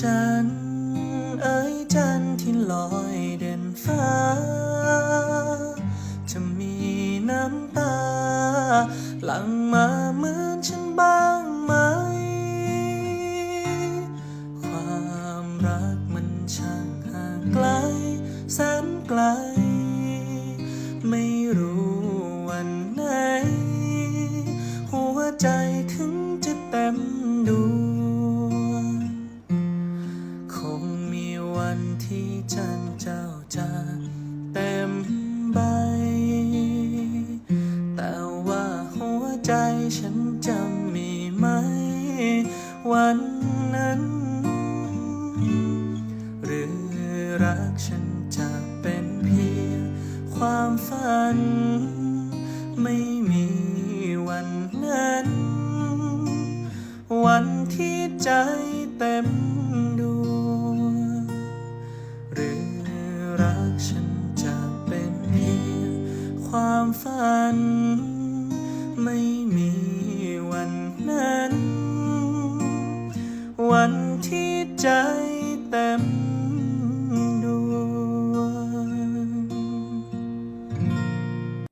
จันเอ้ยจันที่ลอยเด่นฟ้า จะมีน้ำตา หลั่งมาเหมือนฉันบ้างไหม ความรักมันช่างห่างไกลแสนไกล ไม่รู้วันไหน ที่จันเจ้าจะเต็มใบ แต่ว่าหัวใจฉันจะมีไหม วันนั้น หรือรักฉันจะเป็นเพียงความฝัน ไม่มีวันนั้น วันที่ใจเต็ม รักฉันจะเป็นเพียงความฝัน ไม่มีวันนั้น วันที่ใจเต็ม